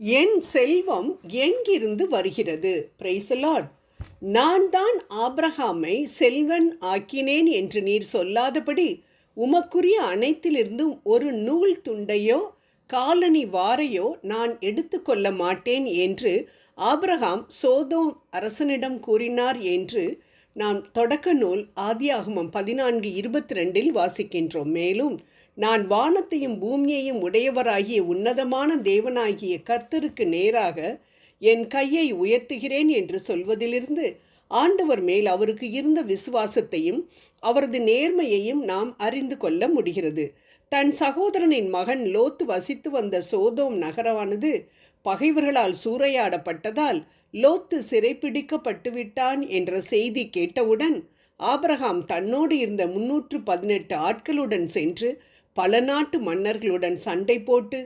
என் செல்வம் எங்கிருந்து வருகிறது? பிரைசலாட் நான் தான் ஆப்ரஹாமை செல்வன் ஆக்கினேன் என்று நீர் சொல்லாதபடி உமக்குரிய அனைத்திலிருந்தும் ஒரு நூல் துண்டையோ காலனி வாரையோ நான் எடுத்துக்கொள்ள மாட்டேன் என்று ஆப்ரஹாம் சோதோம் அரசனிடம் கூறினார் என்று நாம் தொடக்க நூல் ஆதியாகமம் பதினான்கு இருபத்தி ரெண்டில் வாசிக்கின்றோம். மேலும் நான் வானத்தையும் பூமியையும் உடையவராகிய உன்னதமான தேவனாகிய கர்த்தருக்கு நேராக என் கையை உயர்த்துகிறேன் என்று சொல்வதிலிருந்து ஆண்டவர் மேல் அவருக்கு இருந்த விசுவாசத்தையும் அவரது நேர்மையையும் நாம் அறிந்து கொள்ள முடிகிறது. தன் சகோதரனின் மகன் லோத்து வசித்து வந்த சோதோம் நகரமானது பகைவர்களால் சூறையாடப்பட்டதால் லோத்து சிறைப்பிடிக்கப்பட்டுவிட்டான் என்ற செய்தி கேட்டவுடன் ஆபிரகாம் தன்னோடு இருந்த முன்னூற்று பதினெட்டு ஆட்களுடன் சென்று பல நாட்டு மன்னர்களுடன் சண்டை போட்டு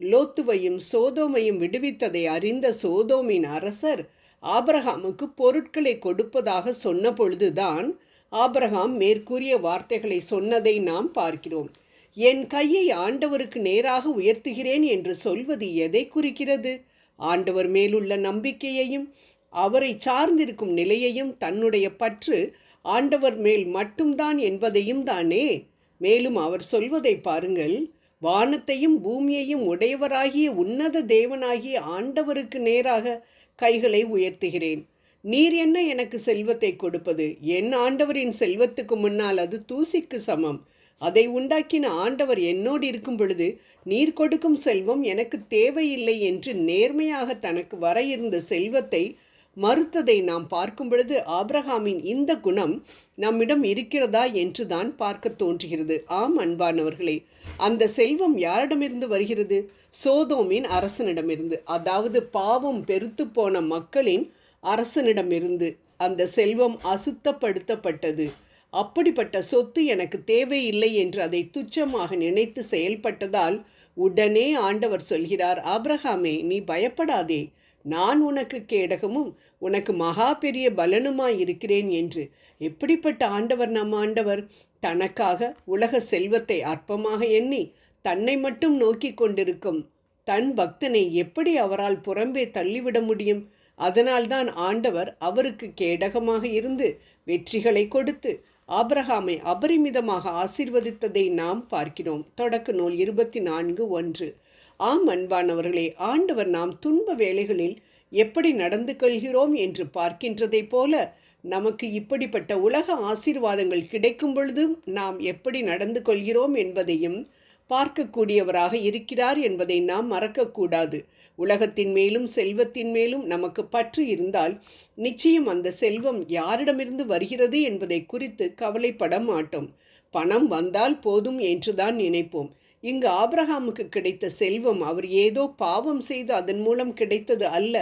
லோத்துவையும் சோதோமையும் விடுவித்ததை அறிந்த சோதோமின் அரசர் ஆபிரகாமுக்கு பொருட்களை கொடுப்பதாக சொன்னபொழுதுதான் ஆபிரகாம் மேற்கூறிய வார்த்தைகளை சொன்னதை நாம் பார்க்கிறோம். என் கையை ஆண்டவருக்கு நேராக உயர்த்துகிறேன் என்று சொல்வது எதை குறிக்கிறது? ஆண்டவர் மேலுள்ள நம்பிக்கையையும் அவரை சார்ந்திருக்கும் நிலையையும் தன்னுடைய பற்று ஆண்டவர் மேல் மட்டும்தான் என்பதையும் தானே? மேலும் அவர் சொல்வதை பாருங்கள் வானத்தையும் பூமியையும் உடையவராகிய உன்னத தேவனாகிய ஆண்டவருக்கு நேராக கைகளை உயர்த்துகிறேன். நீர் என்ன எனக்கு செல்வத்தை கொடுப்பது? என் ஆண்டவரின் செல்வத்துக்கு முன்னால் அது தூசிக்கு சமம். அதை உண்டாக்கின ஆண்டவர் என்னோடு இருக்கும் பொழுது நீர் கொடுக்கும் செல்வம் எனக்கு தேவையில்லை என்று நேர்மையாக தனக்கு வர இருந்த செல்வத்தை மறுத்ததை நாம் பார்க்கும் பொழுது ஆப்ரஹாமின் இந்த குணம் நம்மிடம் இருக்கிறதா? என்று தான் பார்க்க தோன்றுகிறது. ஆம் அன்பானவர்களே அந்த செல்வம் யாரிடமிருந்து வருகிறது? சோதோமின் அரசனிடமிருந்து. அதாவது பாவம் பெருத்து போன மக்களின் அரசனிடமிருந்து. அந்த செல்வம் அசுத்தப்படுத்தப்பட்டது. அப்படிப்பட்ட சொத்து எனக்கு தேவையில்லை என்று அதை துச்சமாக நினைத்து செயல்பட்டதால் உடனே ஆண்டவர் சொல்கிறார் ஆப்ரஹாமே நீ பயப்படாதே. நான் உனக்கு கேடகமும் உனக்கு மகா பெரிய பலனுமாய் இருக்கிறேன் என்று. எப்படிப்பட்ட ஆண்டவர் நம் ஆண்டவர்? தனக்காக உலக செல்வத்தை அற்பமாக எண்ணி தன்னை மட்டும் நோக்கி கொண்டிருக்கும் தன் பக்தனை எப்படி அவரால் புறம்பே தள்ளிவிட முடியும்? அதனால்தான் ஆண்டவர் அவருக்கு கேடகமாக இருந்து வெற்றிகளை கொடுத்து ஆபிரகாமை அபரிமிதமாக ஆசிர்வதித்ததை நாம் பார்க்கிறோம். தொடக்க நூல் இருபத்தி நான்கு ஒன்று. ஆம் அன்பானவர்களே ஆண்டவர் நாம் துன்ப வேலைகளில் எப்படி நடந்து கொள்கிறோம் என்று பார்க்கின்றதைப் போல நமக்கு இப்படிப்பட்ட உலக ஆசீர்வாதங்கள் கிடைக்கும் பொழுதும் நாம் எப்படி நடந்து கொள்கிறோம் என்பதையும் பார்க்கக்கூடியவராக இருக்கிறார் என்பதை நாம் மறக்கக்கூடாது. உலகத்தின் மேலும் செல்வத்தின் மேலும் நமக்கு பற்று இருந்தால் நிச்சயம் அந்த செல்வம் யாரிடமிருந்து வருகிறது என்பதை குறித்து கவலைப்பட மாட்டோம். பணம் வந்தால் போதும் என்றுதான் நினைப்போம். இங்கு ஆப்ரஹாமுக்கு கிடைத்த செல்வம் அவர் ஏதோ பாவம் செய்து அதன் மூலம் கிடைத்தது அல்ல.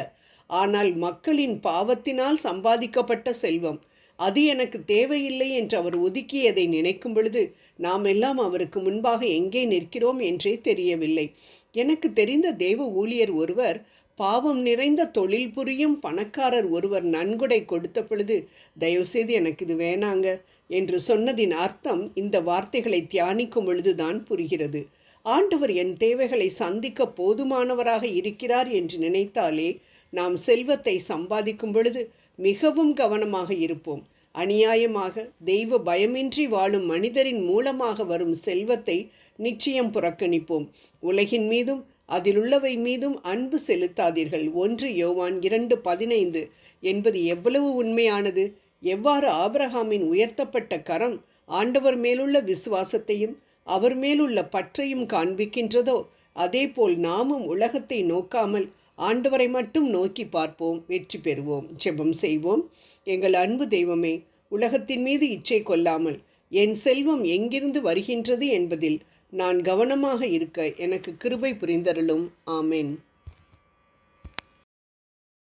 ஆனால் மக்களின் பாவத்தினால் சம்பாதிக்கப்பட்ட செல்வம். அது எனக்கு தேவையில்லை என்று அவர் ஒதுக்கியதை நினைக்கும் பொழுது நாம் எல்லாம் அவருக்கு முன்பாக எங்கே நிற்கிறோம் என்றே தெரியவில்லை. எனக்கு தெரிந்த தெய்வ ஊழியர் ஒருவர் பாவம் நிறைந்த தொழில் புரியும் பணக்காரர் ஒருவர் நன்கொடை கொடுத்த பொழுது தயவுசெய்து எனக்கு இது வேணாங்க என்று சொன்னதின் அர்த்தம் இந்த வார்த்தைகளை தியானிக்கும் பொழுதுதான் புரிகிறது. ஆண்டவர் என் தேவைகளை சந்திக்க போதுமானவராக இருக்கிறார் என்று நினைத்தாலே நாம் செல்வத்தை சம்பாதிக்கும் பொழுது மிகவும் கவனமாக இருப்போம். அநியாயமாக தெய்வ பயமின்றி வாழும் மனிதரின் மூலமாக வரும் செல்வத்தை நிச்சயம் புறக்கணிப்போம். உலகின் மீதும் அதிலுள்ளவை மீதும் அன்பு செலுத்தாதீர்கள். ஒன்று யோவான் இரண்டு பதினைந்து. என்பது எவ்வளவு உண்மையானது? எவ்வாறு ஆபிரகாமின் உயர்த்தப்பட்ட கரம் ஆண்டவர் மேலுள்ள விசுவாசத்தையும் அவர் மேலுள்ள பற்றையும் காண்பிக்கின்றதோ அதேபோல் நாமும் உலகத்தை நோக்காமல் ஆண்டவரை மட்டும் நோக்கி பார்ப்போம் வெற்றி பெறுவோம் ஜெபம் செய்வோம். எங்கள் அன்பு தெய்வமே உலகத்தின் மீது இச்சை கொள்ளாமல் என் செல்வம் எங்கிருந்து வருகின்றது என்பதில் நான் கவனமாக இருக்க எனக்கு கிருபை புரிந்தருளும். ஆமேன்.